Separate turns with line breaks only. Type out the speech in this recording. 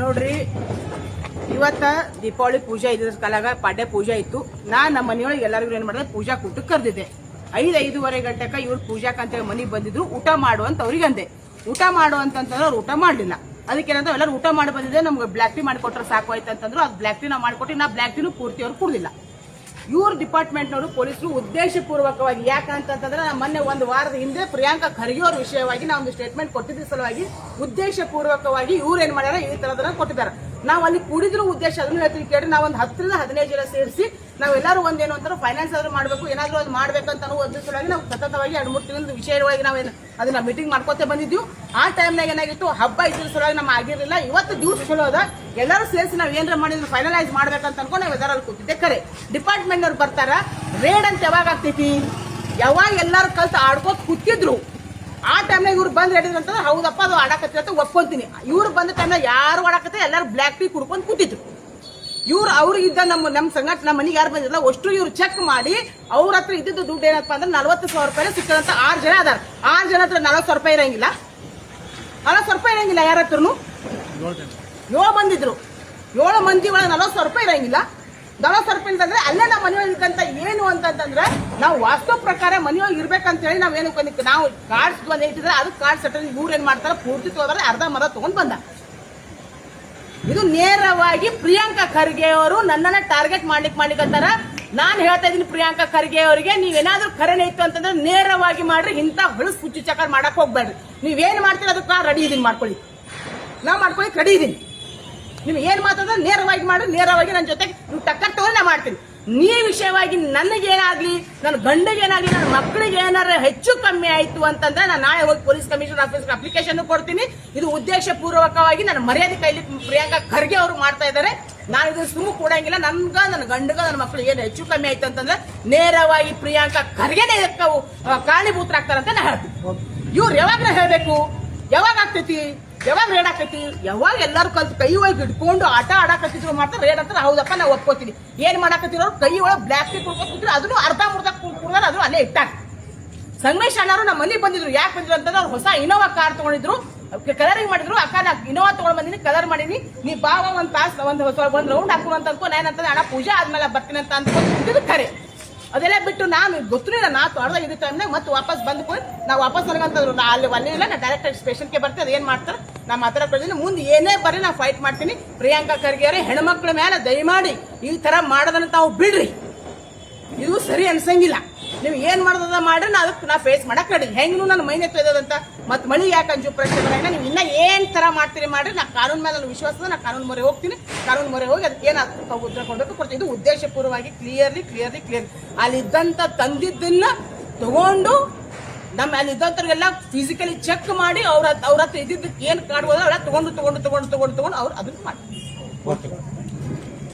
ನೋಡ್ರಿ, ಇವತ್ತ ದೀಪಾವಳಿ ಪೂಜೆ ಇದ್ರ ಕಾಲಾಗ ಪಾಡ್ಯ ಪೂಜೆ ಇತ್ತು. ನಾ ನಮ್ಮ ಮನೆಯೊಳಗೆ ಎಲ್ಲರಿಗೂ ಏನ್ ಮಾಡಿದೆ, ಪೂಜಾ ಕೂಟಕ್ಕೆ ಕರೆದಿದ್ದೆ. ಐದು, ಐದೂವರೆ ಗಂಟೆಕ ಇವ್ರು ಪೂಜಾಕ್ ಅಂತೇಳಿ ಮನೆಗೆ ಬಂದಿದ್ರು, ಊಟ ಮಾಡು ಅಂತ ಅವ್ರಿಗೆ ಅಂದೆ. ಊಟ ಮಾಡು ಅಂತಂತಂದ್ರೆ ಅವ್ರು ಊಟ ಮಾಡಲಿಲ್ಲ. ಅದಕ್ಕೇನಂದ್ರೆ ಎಲ್ಲರೂ ಊಟ ಮಾಡಿ ಬಂದಿದೆ ನಮ್ಗೆ ಬ್ಲ್ಯಾಕ್ ಟೀ ಮಾಡಿಕೊಟ್ರೆ ಸಾಕು ಆಯ್ತು ಅಂತಂದ್ರು ಅದು ಬ್ಲ್ಯಾಕ್ ಟೀ ನಾವು ಮಾಡಿಕೊಟ್ಟು ನಾ ಬ್ಲ್ಯಾಕ್ ಟೀನು ಪೂರ್ತಿ ಅವ್ರು ಕುಡ್ದಿಲ್ಲ. ಇವ್ರ ಡಿಪಾರ್ಟ್ಮೆಂಟ್ನವರು ಪೊಲೀಸರು ಉದ್ದೇಶಪೂರ್ವಕವಾಗಿ ಯಾಕಂತಂದ್ರೆ ನಾ ಮೊನ್ನೆ ಒಂದು ವಾರದ ಹಿಂದೆ ಪ್ರಿಯಾಂಕಾ ಖರ್ಗೆ ಅವ್ರ ವಿಷಯವಾಗಿ ನಾವು ಒಂದು ಸ್ಟೇಟ್ಮೆಂಟ್ ಕೊಟ್ಟಿದ್ದ ಸಲುವಾಗಿ ಉದ್ದೇಶಪೂರ್ವಕವಾಗಿ ಇವ್ರು ಏನು ಮಾಡ್ಯಾರ ಈ ಥರದನ್ನ ಕೊಟ್ಟಿದ್ದಾರೆ. ನಾವು ಅಲ್ಲಿ ಕೂಡಿದ್ರು ಉದ್ದೇಶ ಅದನ್ನು ಹೇಳ್ತೀವಿ ಕೇಳಿ ನಾವು ಒಂದು ಹತ್ತರಿಂದ ಹದಿನೈದು ಜನ ಸೇರಿಸಿ ನಾವೆಲ್ಲರೂ ಒಂದೇನು ಅಂತಾರೆ ಫೈನಾನ್ಸ್ ಆದರೂ ಮಾಡಬೇಕು, ಏನಾದರೂ ಅದು ಮಾಡ್ಬೇಕಂತ ಅನ್ನೋ ಒಂದು ಸಲುವಾಗಿ ನಾವು ಸತತವಾಗಿ ಎರಡು ಮೂರು ತಿಂಗಳ ವಿಷಯವಾಗಿ ನಾವೇನು ಅದನ್ನ ಮೀಟಿಂಗ್ ಮಾಡ್ಕೋತೆ ಬಂದಿದ್ದೀವಿ ಆ ಟೈಮ್ನಾಗ ಏನಾಗಿತ್ತು, ಹಬ್ಬ ಇದ್ರ ಸಲುವಾಗಿ ನಮ್ಮ ಆಗಿರಲಿಲ್ಲ. ಇವತ್ತು ದಿವಸ ಚಲೋ ಅದ. ಎಲ್ಲರೂ ಸೇರಿಸಿ ನಾವು ಏನಾರ ಮಾಡಿದ್ರು ಫೈನಲೈಸ್ ಮಾಡ್ಬೇಕಂತ ಅನ್ಕೊಂಡು ನಾವು ಎಲ್ಲರಲ್ಲಿ ಕೂತಿದ್ದೆ. ಕರೆ ಡಿಪಾರ್ಟ್ಮೆಂಟ್ ಅವ್ರು ಬರ್ತಾರ ರೇಡ್ ಅಂತ ಯಾವಾಗ ಆಗ್ತೈತಿ? ಯಾವಾಗ ಎಲ್ಲರೂ ಕಲ್ತು ಆಡ್ಕೋತ ಕೂತಿದ್ರು? ಆ ಟೈಮ್ನಾಗ ಇವ್ರು ಬಂದು ಅಂತಂದ್ರೆ, ಹೌದಪ್ಪ ಅದು ಆಡಕತ್ತಿ ಅಂತ ಒಪ್ಕೊಂತೀನಿ. ಇವ್ರು ಬಂದ ಟೈಮ್ನಾಗ ಯಾರು ಆಡಕತ್ತೆ ಎಲ್ಲರೂ ಬ್ಲ್ಯಾಕ್ ಟೀ ಕುಡ್ಕೊಂಡು ಕೂತಿದ್ರು. ಇವ್ರು ಅವ್ರಿಗಿದ್ದ ನಮ್ಮ ನಮ್ಮ ಸಂಘಟ ನಮ್ಮ ಮನೆಗೆ ಯಾರು ಬಂದಿಲ್ಲ ಅಷ್ಟು ಇವ್ರು ಚೆಕ್ ಮಾಡಿ, ಅವ್ರ ಹತ್ರ ಇದ್ದಿದ್ದು ದುಡ್ಡು ಏನಪ್ಪ ಅಂದ್ರೆ ನಲ್ವತ್ತು ಸಾವಿರ ರೂಪಾಯಿ ಸಿಕ್ಕದಂತ ಆರು ಜನ ಅದಾರ. ಆರು ಜನ ಹತ್ರ ನಲವತ್ತು ಸಾವಿರ ರೂಪಾಯಿ ಇರಂಗಿಲ್ಲ. ನಲವತ್ತು ಸಾವಿರ ರೂಪಾಯಿ ಇರಂಗಿಲ್ಲ ಯಾರ ಹತ್ರನು? ಏಳು ಬಂದಿದ್ರು. ಏಳು ಮಂದಿ ಒಳಗೆ ನಲವತ್ತು ಸಾವಿರ ರೂಪಾಯಿ ಇರಂಗಿಲ್ಲ. ನಲವತ್ತು ಸಾವಿರ ರೂಪಾಯಿ ಅಂತಂದ್ರೆ ಅಲ್ಲೇ ನಮ್ಮ ಮನೆಯೊಳಗೆ ಇದ್ದಂತ ಏನು ಅಂತಂತಂದ್ರೆ ನಾವು ವಾಸ್ತು ಪ್ರಕಾರ ಮನೆಯೊಳಗೆ ಇರ್ಬೇಕಂತ ಹೇಳಿ ನಾವು ನಾವು ಕಾರ್ಡ್ಸ್ ಬಂದು ಇಟ್ಟಿದ್ರೆ ಅದು ಕಾರ್ಡ್ ಸೆಟ್ ಇವ್ರು ಏನ್ ಮಾಡ್ತಾರೆ ಪೂರ್ತಿ ತಗೋದ್ರೆ ಅರ್ಧ ಮರ ತಗೊಂಡ್ ಬಂದ. ಇದು ನೇರವಾಗಿ ಪ್ರಿಯಾಂಕಾ ಖರ್ಗೆ ಅವರು ನನ್ನನ್ನ ಟಾರ್ಗೆಟ್ ಮಾಡ್ಲಿಕ್ಕೆ ಮಾಡ್ಲಿಕ್ಕಂತಾರ ನಾನು ಹೇಳ್ತಾ ಇದ್ದೀನಿ ಪ್ರಿಯಾಂಕಾ ಖರ್ಗೆ ಅವರಿಗೆ ನೀವೇನಾದ್ರೂ ಕರೆನೇ ಇತ್ತು ಅಂತಂದ್ರೆ ನೇರವಾಗಿ ಮಾಡ್ರಿ ಇಂಥ ಹೊಳಸ್ ಹುಚ್ಚು ಚಕರ್ ಮಾಡಕ್ ಹೋಗ್ಬೇಡ್ರಿ ನೀವೇನ್ ಮಾಡ್ತೀರ ಅದಕ್ಕೆ ರೆಡಿ ಇದೀನಿ ಮಾಡ್ಕೊಳ್ಳಿ ನಾ ಮಾಡ್ಕೊಳ್ಳಿ ರೆಡಿ ಇದೀನಿ ನೀವು ಏನ್ ಮಾತಾಡಿದ್ರೆ ನೇರವಾಗಿ ಮಾಡ್ರಿ ನೇರವಾಗಿ ನನ್ನ ಜೊತೆಗೆ ನೀವು ಟಕ್ಕರ್ ನಾ ಮಾಡ್ತೀನಿ ನೀ ವಿಷಯವಾಗಿ ನನಗೇನಾಗ್ಲಿ, ನನ್ನ ಗಂಡಗೇನಾಗ್ಲಿ, ನನ್ನ ಮಕ್ಕಳಿಗೆ ಏನಾರ ಹೆಚ್ಚು ಕಮ್ಮಿ ಆಯ್ತು ಅಂತಂದ್ರೆ ನಾನು ನಾಳೆ ಹೋಗಿ ಪೊಲೀಸ್ ಕಮಿಷನರ್ ಆಫೀಸ್ಗೆ ಅಪ್ಲಿಕೇಶನ್ ಕೊಡ್ತೀನಿ. ಇದು ಉದ್ದೇಶ ಪೂರ್ವಕವಾಗಿ ನನ್ನ ಮರ್ಯಾದೆ ಕೈಲಿ ಪ್ರಿಯಾಂಕಾ ಖರ್ಗೆ ಅವರು ಮಾಡ್ತಾ ಇದ್ದಾರೆ. ನಾನು ಇದು ಸುಮ್ಮ ಕೊಡಂಗಿಲ್ಲ ನನ್ಗ, ನನ್ನ ಗಂಡಗ, ನನ್ನ ಮಕ್ಕಳಿಗೆ ಏನು ಹೆಚ್ಚು ಕಮ್ಮಿ ಆಯ್ತು ಅಂತಂದ್ರೆ ನೇರವಾಗಿ ಪ್ರಿಯಾಂಕಾ ಖರ್ಗೆನೇ ಕಾರಣೀಭೂತರಾಗ್ತಾರಂತ ನಾ ಹೇಳ್ತೀನಿ. ಇವ್ರು ಯಾವಾಗ ಹೇಳಬೇಕು, ಯಾವಾಗ ಆಗ್ತೈತಿ? ಯಾವಾಗ ರೇಡ್ ಆಕೈತಿ? ಯಾವಾಗ ಎಲ್ಲರೂ ಕಲ್ತು ಕೈ ಒಳಗೆ ಇಟ್ಕೊಂಡು ಆಟ ಆಡಾಕತ್ತಿದ್ರು ಮಾತ್ರ ರೇಡ್ ಅಂತ ಹೌದಪ್ಪ, ನಾವು ಒಪ್ಕೋತೀನಿ ಏನ್ ಮಾಡಾಕತ್ತಿರೋ ಕೈ ಒಳಗೆ ಬ್ಲ್ಯಾಕ್ ಟೀ ಕುಡ್ಕೊತಿದ್ರು ಅದನ್ನು ಅರ್ಧ ಮುರ್ಧ ಕುಡ್ದಾರ, ಅದನ್ನು ಅಲ್ಲೇ ಇಟ್ಟಾಕ ಸಂಗಮೇಶ್ ಅಣ್ಣರು ನಮ್ಮ ಮನೆಗೆ ಬಂದಿದ್ರು. ಯಾಕೆ ಬಂದಿದ್ರು ಅಂತಂದ್ರೆ ಅವ್ರು ಹೊಸ ಇನೋವಾ ಕಾರ್ ತಗೊಂಡಿದ್ರು. ಕಲರಿಂಗ್ ಮಾಡಿದ್ರು. ಅಕ್ಕ ನಾ ಇನೋವಾ ತಗೊಂಡ್ ಬಂದಿನಿ ಕಲರ್ ಮಾಡೀನಿ. ನೀ ಬಾವ ಒಂದ್ ತಾಸ್, ಒಂದ್ ಒಂದ್ ರೌಂಡ್ ಹಾಕೊಂಡು ಅಂತ ಅನ್ಕೊ, ನಾನು ಅಂತಂದ್ರೆ ಅಣ್ಣ, ಪೂಜೆ ಆದ್ಮೇಲೆ ಬರ್ತೀನಿ ಅಂತ ಅಂದ್ಕೊಂಡು ಖರೆ ಅದೆಲ್ಲ ಬಿಟ್ಟು ನಾನು ಗೊತ್ತಿಲ್ಲ ನಾ ತೊಡ್ದಾಗ ಇದ್ದ ಟೈಮ್ನಾಗ ಮತ್ತೆ ವಾಪಸ್ ಬಂದ್ಕೊಂಡು ನಾವು ವಾಪಸ್ ನನಗಂತಂದ್ರು ನಾ ಅಲ್ಲಿ ಅಲ್ಲಿ ಇಲ್ಲ, ನಾ ಡೈರೆಕ್ಟ್ ಸ್ಟೇಷನ್ಗೆ ಬರ್ತೀನಿ ಅದೇನ್ ಮಾಡ್ತಾರೆ? ನಾ ಮಾತಾಡ್ಕೊಳ್ತೀನಿ ಮುಂದೆ ಏನೇ ಬರ್ರಿ ನಾ ಫೈಟ್ ಮಾಡ್ತೀನಿ. ಪ್ರಿಯಾಂಕಾ ಖರ್ಗೆ ಅವರೇ, ಹೆಣ್ಮಕ್ಳ ಮೇಲೆ ದಯಮಾಡಿ ಈ ತರ ಮಾಡೋದನ್ನ ತಾವು ಬಿಡ್ರಿ. ಇದು ಸರಿ ಅನ್ಸಂಗಿಲ್ಲ. ನೀವು ಏನು ಮಾಡೋದ ಮಾಡ್ರಿ, ನಾ ಅದಕ್ಕೆ ನಾ ಫೇಸ್ ಮಾಡಕ್ ರೆಡಿ ಹೆಂಗೂ ನನ್ನ ಮೈನೆ ತೊಯ್ದಂತ ಮತ್ತು ಮಳಿ ಯಾಕೆ ಅಂಜು ಪ್ರಶ್ನೆ ನೀವು ಇನ್ನೂ ಏನು ತರ ಮಾಡ್ತೀರಿ ಮಾಡ್ರಿ, ನಾ ಕಾನೂನು ಮೇಲೆ ನನ್ನ ವಿಶ್ವಾಸದ ನಾ ಕಾನೂನು ಮೊರೆ ಹೋಗ್ತೀನಿ. ಕಾನೂನು ಮೊರೆ ಹೋಗಿ ಅದಕ್ಕೆ ಏನ್ ತಾವು ಉತ್ತರ ಕೊಡಬೇಕು ಕೊಡ್ತೀನಿ. ಇದು ಉದ್ದೇಶಪೂರ್ವವಾಗಿ ಕ್ಲಿಯರ್ಲಿ ಕ್ಲಿಯರ್ಲಿ ಕ್ಲಿಯರ್ ಅಲ್ಲಿದ್ದಂತ ತಂದಿದ್ದನ್ನ ತಗೊಂಡು ನಮ್ಮ ಅಲ್ಲಿ ಫಿಸಿಕಲಿ ಚೆಕ್ ಮಾಡಿ ಅವ್ರ ಅವ್ರ ಹತ್ರ ಇದ್ದಿದ್ದಕ್ಕೆ ಏನು ಕಾಡ್ಬೋದು ಅವ್ರ ತಗೊಂಡು ತಗೊಂಡು ತಗೊಂಡು ತಗೊಂಡು ತಗೊಂಡು ಅವ್ರು ಅದನ್ನ ಮಾಡಿ